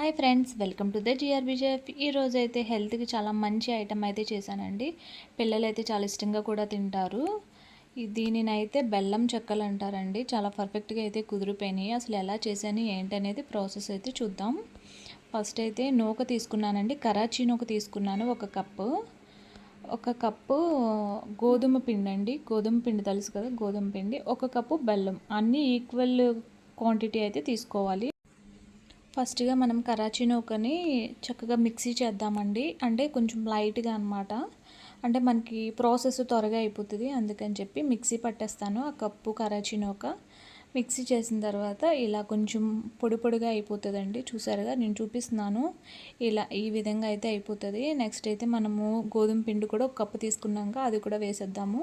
Hi friends welcome to the జిఆర్బిజెఫ్ ఈరోజు అయితే హెల్త్కి చాలా మంచి ఐటమ్ అయితే చేశానండి. పిల్లలు అయితే చాలా ఇష్టంగా కూడా తింటారు. ఈ- దీనినైతే బెల్లం చెక్కలు అంటారండి. చాలా పర్ఫెక్ట్గా అయితే కుదిరిపోయినాయి. అసలు ఎలా చేశాను ఏంటనేది ప్రాసెస్ అయితే చూద్దాం. ఫస్ట్ అయితే నూక తీసుకున్నానండి. కరాచీ నూక తీసుకున్నాను ఒక కప్పు. ఒక కప్పు గోధుమ పిండి అండి గోధుమ పిండి తెలుసు కదా గోధుమ పిండి. ఒక కప్పు బెల్లం. అన్నీ ఈక్వల్ క్వాంటిటీ అయితే తీసుకోవాలి. ఫస్ట్గా మనం కరాచీ నూకని చక్కగా మిక్సీ చేద్దామండి. అంటే కొంచెం లైట్గా అనమాట అంటే మనకి ప్రాసెస్ త్వరగా అయిపోతుంది. అందుకని చెప్పి మిక్సీ పట్టేస్తాను. ఆ కప్పు కరాచీ నూక మిక్సీ చేసిన తర్వాత ఇలా కొంచెం పొడి పొడిగా అయిపోతుందండి. చూసారుగా? నేను చూపిస్తున్నాను. ఇలా ఈ విధంగా అయితే అయిపోతుంది. నెక్స్ట్ అయితే మనము గోధుమ పిండి కూడా ఒక కప్పు తీసుకున్నాక అది కూడా వేసేద్దాము.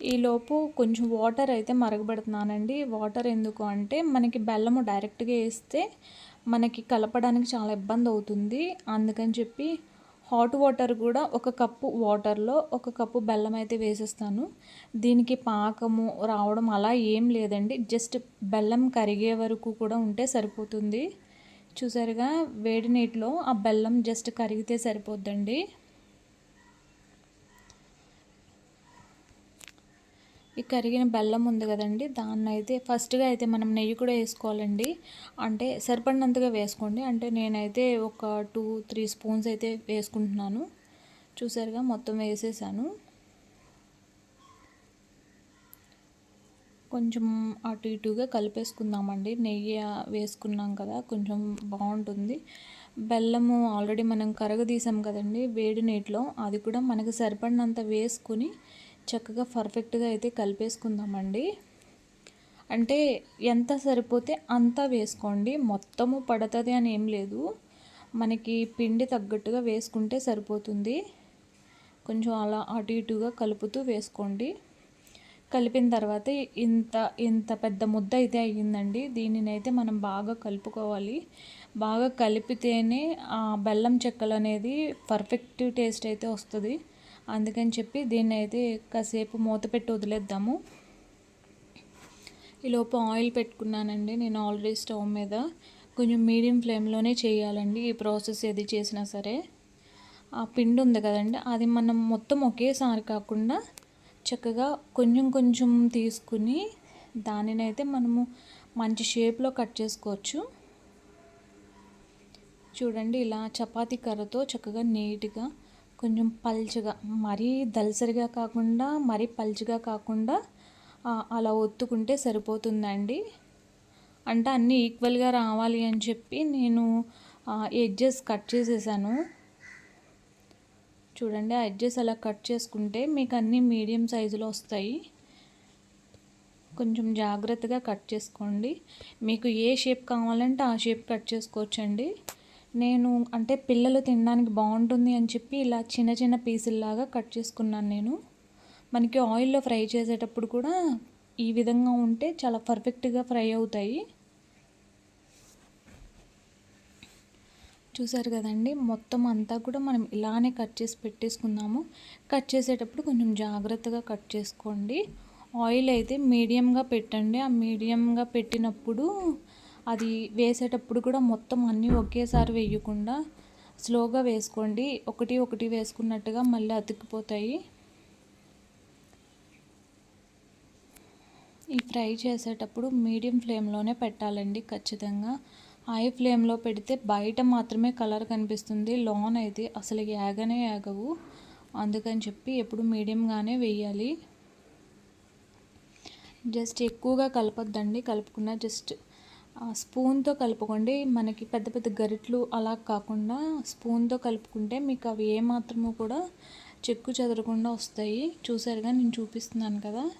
ఈలోపు కొంచెం వాటర్ అయితే మరగబెడుతున్నానండి. వాటర్ ఎందుకు అంటే మనకి బెల్లము డైరెక్ట్గా వేస్తే మనకి కలపడానికి చాలా ఇబ్బంది అవుతుంది. అందుకని చెప్పి హాట్ వాటర్ కూడా ఒక కప్పు వాటర్లో ఒక కప్పు బెల్లం అయితే వేసేస్తాను. దీనికి పాకము రావడం అలా ఏం లేదండి. జస్ట్ బెల్లం కరిగే వరకు కూడా ఉంటే సరిపోతుంది. చూసారుగా వేడి నీటిలో ఆ బెల్లం జస్ట్ కరిగితే సరిపోద్దండి. ఈ కరిగిన బెల్లం ఉంది కదండి దాన్ని అయితే ఫస్ట్గా అయితే మనం నెయ్యి కూడా వేసుకోవాలండి. అంటే సరిపడినంతగా వేసుకోండి. అంటే నేనైతే ఒక టూ త్రీ స్పూన్స్ అయితే వేసుకుంటున్నాను. చూసారుగా మొత్తం వేసేసాను. కొంచెం అటు ఇటుగా కలిపేసుకుందామండి. నెయ్యి వేసుకున్నాం కదా కొంచెం బాగుంటుంది. బెల్లము ఆల్రెడీ మనం కరగదీసాం కదండి వేడి నీటిలో. అది కూడా మనకు సరిపడినంత వేసుకుని చక్కగా పర్ఫెక్ట్గా అయితే కలిపేసుకుందామండి. అంటే ఎంత సరిపోతే అంత వేసుకోండి. మొత్తము పడుతుంది అని ఏం లేదు. మనకి పిండి తగ్గట్టుగా వేసుకుంటే సరిపోతుంది. కొంచెం అలా అటు ఇటుగా కలుపుతూ వేసుకోండి. కలిపిన తర్వాత ఇంత ఇంత పెద్ద ముద్ద అయితే అయ్యిందండి. దీనిని అయితే మనం బాగా కలుపుకోవాలి. బాగా కలిపితేనే ఆ బెల్లం చెక్కలు అనేది పర్ఫెక్ట్ టేస్ట్ అయితే వస్తుంది. అందుకని చెప్పి దీన్ని అయితే కాసేపు మూత పెట్టి వదిలేద్దాము. ఈలోపు ఆయిల్ పెట్టుకున్నానండి. నేను ఆల్రెడీ స్టవ్ మీద కొంచెం మీడియం ఫ్లేమ్లోనే చేయాలండి. ఈ ప్రాసెస్ ఏది చేసినా సరే. ఆ పిండి ఉంది కదండి. అది మనం మొత్తం ఒకేసారి కాకుండా చక్కగా కొంచెం కొంచెం తీసుకుని దానినైతే మనము మంచి షేప్లో కట్ చేసుకోవచ్చు. చూడండి ఇలా చపాతీ కర్రతో చక్కగా నీట్గా కొంచెం పల్చగా మరీ దలసరిగా కాకుండా మరీ పల్చగా కాకుండా అలా ఒత్తుకుంటే సరిపోతుందండి. అంటే అన్నీ ఈక్వల్గా రావాలి అని చెప్పి నేను ఎడ్జెస్ కట్ చేసేసాను. చూడండి ఆ ఎడ్జెస్ అలా కట్ చేసుకుంటే మీకు అన్నీ మీడియం సైజులో వస్తాయి. కొంచెం జాగ్రత్తగా కట్ చేసుకోండి. మీకు ఏ షేప్ కావాలంటే ఆ షేప్ కట్ చేసుకోవచ్చండి. నేను అంటే పిల్లలు తినడానికి బాగుంటుంది అని చెప్పి ఇలా చిన్న చిన్న పీసుల్లాగా కట్ చేసుకున్నాను నేను. మనకి ఆయిల్లో ఫ్రై చేసేటప్పుడు కూడా ఈ విధంగా ఉంటే చాలా పర్ఫెక్ట్గా ఫ్రై అవుతాయి. చూసారు కదండి మొత్తం అంతా కూడా మనం ఇలానే కట్ చేసి పెట్టేసుకుందాము. కట్ చేసేటప్పుడు కొంచెం జాగ్రత్తగా కట్ చేసుకోండి. ఆయిల్ అయితే మీడియంగా పెట్టండి. ఆ మీడియంగా పెట్టినప్పుడు అది వేసేటప్పుడు కూడా మొత్తం అన్నీ ఒకేసారి వేయకుండా స్లోగా వేసుకోండి. ఒకటి ఒకటి వేసుకున్నట్టుగా మళ్ళీ అతికిపోతాయి ఈ ఫ్రై చేసేటప్పుడు మీడియం ఫ్లేమ్లోనే పెట్టాలండి ఖచ్చితంగా. హై ఫ్లేమ్లో పెడితే బయట మాత్రమే కలర్ కనిపిస్తుంది. లోన్ అయితే అసలు యాగనే యాగవు. అందుకని చెప్పి ఎప్పుడు మీడియంగానే వేయాలి. జస్ట్ ఎక్కువగా కలపద్దండి. కలుపుకున్న జస్ట్ స్పూన్తో కలుపుకోండి. మనకి పెద్ద పెద్ద గరిట్లు అలా కాకుండా స్పూన్తో కలుపుకుంటే మీకు అవి ఏమాత్రము కూడా చెక్కు చెదరకుండా వస్తాయి. చూసారుగా నేను చూపిస్తున్నాను కదా.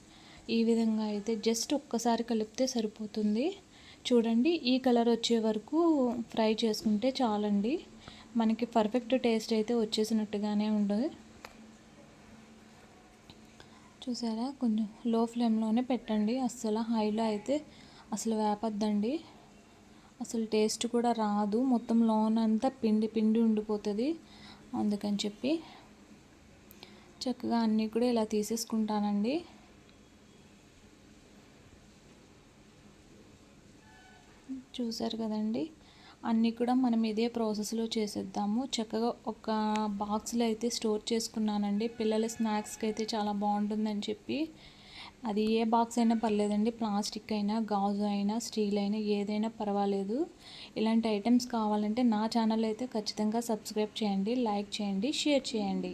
ఈ విధంగా అయితే జస్ట్ ఒక్కసారి కలిపితే సరిపోతుంది. చూడండి ఈ కలర్ వచ్చే వరకు ఫ్రై చేసుకుంటే చాలండి. మనకి పర్ఫెక్ట్ టేస్ట్ అయితే వచ్చేసినట్టుగానే ఉండదు. చూసారా? కొంచెం లో ఫ్లేమ్లోనే పెట్టండి. అస్సలు హైలో అయితే అసలు వేపద్దండి. అసలు టేస్ట్ కూడా రాదు. మొత్తం లోన్ అంతా పిండి పిండి ఉండిపోతుంది. అందుకని చెప్పి చక్కగా అన్నీ కూడా ఇలా తీసేసుకుంటానండి. చూసారు కదండి. అన్నీ కూడా మనం ఇదే ప్రాసెస్లో చేసేద్దాము. చక్కగా ఒక బాక్స్లో అయితే స్టోర్ చేసుకున్నానండి. పిల్లల స్నాక్స్కి అయితే చాలా బాగుంటుందని చెప్పి అది ఏ బాక్స్ అయినా పర్లేదండి. ప్లాస్టిక్ అయినా గాజు అయినా స్టీల్ అయినా ఏదైనా పర్వాలేదు. ఇలాంటి ఐటమ్స్ కావాలంటే నా ఛానల్ అయితే ఖచ్చితంగా సబ్స్క్రైబ్ చేయండి లైక్ చేయండి షేర్ చేయండి.